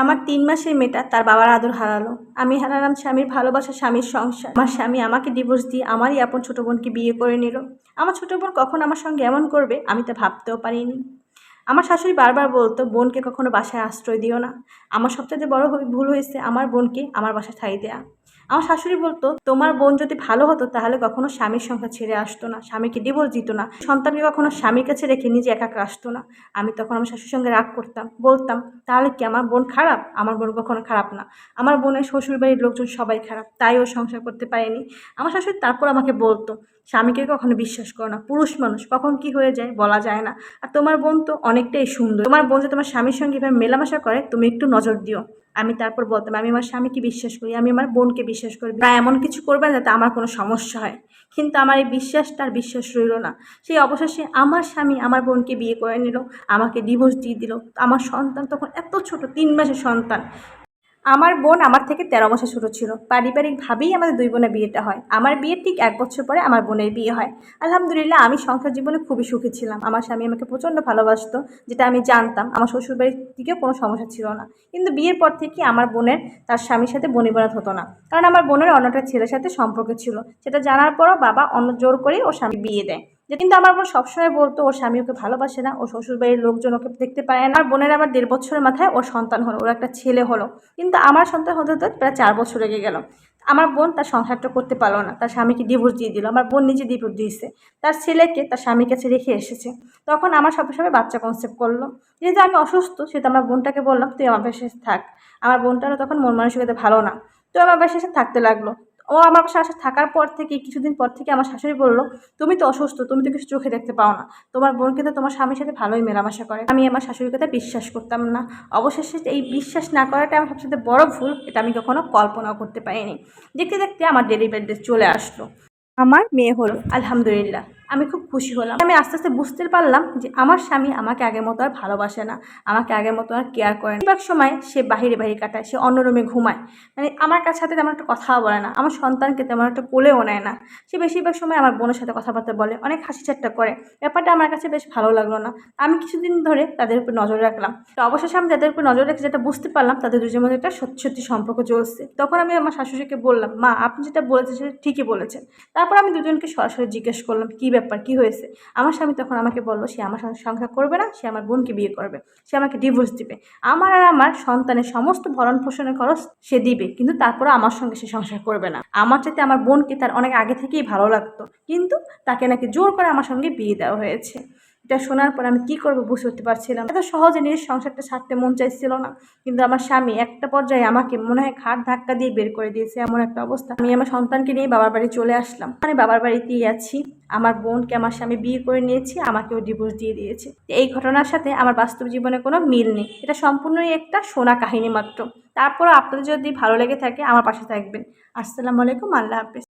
আমার তিন মাসের মেয়েটা তার বাবার আদর হারালো। আমি হারালাম স্বামীর ভালোবাসা, স্বামীর সংসার। আমার স্বামী আমাকে ডিভোর্স দিয়ে আমারই আপন ছোটো বোনকে বিয়ে করে নিল। আমার ছোটো বোন কখন আমার সঙ্গে এমন করবে, আমি তা ভাবতেও পারিনি। আমার শাশুড়ি বারবার বলতো, বোনকে কখনো বাসায় আশ্রয় দিও না। আমার সবচেয়ে বড় ভুল হয়েছে আমার বোনকে আমার বাসায় ঠাই দেয়া। আমার শাশুড়ি বলতো, তোমার বোন যদি ভালো হতো, তাহলে কখনো স্বামীর সংখ্যা ছেড়ে আসতো না, স্বামীকে ডিভোর্স দিত না। সন্তানকে কখনো স্বামীর কাছে রেখে নিজে একা আসতো না। আমি তখন আমার শাশুর সঙ্গে রাগ করতাম, বলতাম, তাহলে কি আমার বোন খারাপ? আমার বোন কখনো খারাপ না। আমার বোনের শ্বশুরবাড়ির লোকজন সবাই খারাপ, তাই ও সংসার করতে পারেনি। আমার শাশুড়ি তারপর আমাকে বলতো, স্বামীকে কখনো বিশ্বাস করো না, পুরুষ মানুষ, কখন কি হয়ে যায় বলা যায় না। আর তোমার বোন তো অনেকটাই সুন্দর। তোমার বোন যে তোমার স্বামীর সঙ্গে এভাবে মেলামেশা করে, তুমি একটু নজর দিও। আমি তারপর বলতাম, আমি আমার স্বামীকে বিশ্বাস করি, আমি আমার বোনকে বিশ্বাস করি। বা এমন কিছু করবেন যাতে আমার কোনো সমস্যা হয়। কিন্তু আমার এই বিশ্বাসটা আর বিশ্বাস রইল না। সেই অবশেষে আমার স্বামী আমার বোনকে বিয়ে করে নিল, আমাকে ডিভোর্স দিয়ে দিল। আমার সন্তান তখন এত ছোট, তিন মাসের সন্তান। আমার বোন আমার থেকে তেরো বছর ছোটো ছিল। পারিবারিকভাবেই আমাদের দুই বোনের বিয়েটা হয়। আমার বিয়ের ঠিক এক বছর পরে আমার বোনের বিয়ে হয়। আলহামদুলিল্লাহ, আমি সংসার জীবনে খুবই সুখী ছিলাম। আমার স্বামী আমাকে প্রচণ্ড ভালোবাসত, যেটা আমি জানতাম। আমার শ্বশুরবাড়ির দিকেও কোনো সমস্যা ছিল না। কিন্তু বিয়ের পর থেকে আমার বোনের, তার স্বামীর সাথে বনিবনাত হতো না। কারণ আমার বোনের অন্যটা ছেলের সাথে সম্পর্ক ছিল। সেটা জানার পরও বাবা অন্য জোর করেই ওর স্বামী বিয়ে দেয়। যে কিন্তু আমার বোন সবসময় বলতো, ওর স্বামী ওকে ভালোবাসে না ও শ্বশুরবাড়ির লোকজন ওকে দেখতে পায় না। আমার বোনের আবার দেড় বছরের মাথায় ওর সন্তান হলো, ওর একটা ছেলে হলো। কিন্তু আমার সন্তান হতে হতে প্রায় চার বছর লেগে গেল। আমার বোন তার সংসারটা করতে পারল না, তার স্বামীকে ডিভোর্স দিয়ে দিল, আমার বোন নিজে ডিভোর্স দিয়েছে। তার ছেলেকে তার স্বামীর কাছে রেখে এসেছে। তখন আমার সব সময় বাচ্চা কনসেপ্ট করল। যেহেতু আমি অসুস্থ, সেহেতু আমার বোনটাকে বললাম, তুই আমার বাসায় থাক। আমার বোনটারও তখন মন মানসিকতা ভালো না। তো আমার বাসায় থাকতে লাগল। ও আমার বাসায় থাকার পর থেকে কিছুদিন পর থেকে আমার শাশুড়ি বলল তুমি তো অসুস্থ তুমি তো কিছু চোখে দেখতে পাও না। তোমার বোন কিন্তু তোমার স্বামীর সাথে ভালোই মেলামেশা করে। আমি আমার শাশুড়ির কথা বিশ্বাস করতাম না। অবশেষে এই বিশ্বাস না করাটা আমার সবচেয়ে বড় ভুল এটা আমি কখনো কল্পনাও করতে পারিনি। দেখতে দেখতে আমার ডেলিভারি ডেট চলে আসলো। আমার মেয়ে হলো। আলহামদুলিল্লাহ। আমি খুব খুশি হলাম। আমি আস্তে আস্তে বুঝতে পারলাম যে আমার স্বামী আমাকে আগের মতো আর ভালোবাসে না। আমাকে আগের মতো আর কেয়ার করে না। সময় সে বাহিরে বাহিরে কাটায়, সে অন্য রুমে ঘুমায়। মানে আমার কাছে সাথে তেমন একটা কথাও বলে না। আমার সন্তানকে তেমন একটা কোলেও নেয় না। সে বেশিরভাগ সময় আমার বোনের সাথে কথাবার্তা বলে, অনেক হাসি ঠাট্টা করে। ব্যাপারটা আমার কাছে বেশ ভালো লাগল না। আমি কিছুদিন ধরে তাদের উপর নজর রাখলাম। তো অবশেষে আমি তাদের উপর নজর রেখে যেটা বুঝতে পারলাম, তাদের দুজনের মধ্যে একটা সত্যি সত্যি সম্পর্ক চলছে। তখন আমি আমার শাশুড়িকে বললাম, মা, আপনি যেটা বলেছেন সেটা ঠিকই বলেছেন। তারপর আমি দুজনকে সরাসরি জিজ্ঞেস করলাম, কী ব্যাপার কি হয়েছে? আমার স্বামী তখন আমাকে বলল, সে আমার সঙ্গে সংসার করবে না, সে আমার বোনকে বিয়ে করবে, সে আমাকে ডিভোর্স দিবে। আমার আর আমার সন্তানের সমস্ত ভরণ পোষণের খরচ সে দিবে, কিন্তু তারপরে আমার সঙ্গে সে সংসার করবে না। আমার চাইতে আমার বোনকে তার অনেক আগে থেকেই ভালো লাগতো, কিন্তু তাকে নাকি জোর করে আমার সঙ্গে বিয়ে দেওয়া হয়েছে। এটা শোনার পর আমি কী করব বুঝে উঠতে পারছিলাম এত সহজে নিজের সংসারটা ছাড়তে মন চাইছিল না। কিন্তু আমার স্বামী একটা পর্যায়ে আমাকে মনে হয় খাট ধাক্কা দিয়ে বের করে দিয়েছে এমন একটা অবস্থা। আমি আমার সন্তানকে নিয়ে বাবার বাড়ি চলে আসলাম। আমি বাবার বাড়িতেই আছি। আমার বোনকে আমার স্বামী বিয়ে করে নিয়েছি। আমাকেও ডিভোর্স দিয়ে দিয়েছে। এই ঘটনার সাথে আমার বাস্তব জীবনে কোনো মিল নেই। এটা সম্পূর্ণই একটা শোনা কাহিনী মাত্র। তারপর আপনাদের যদি ভালো লেগে থাকে আমার পাশে থাকবেন। আসসালামু আলাইকুম। আল্লাহ হাফেজ।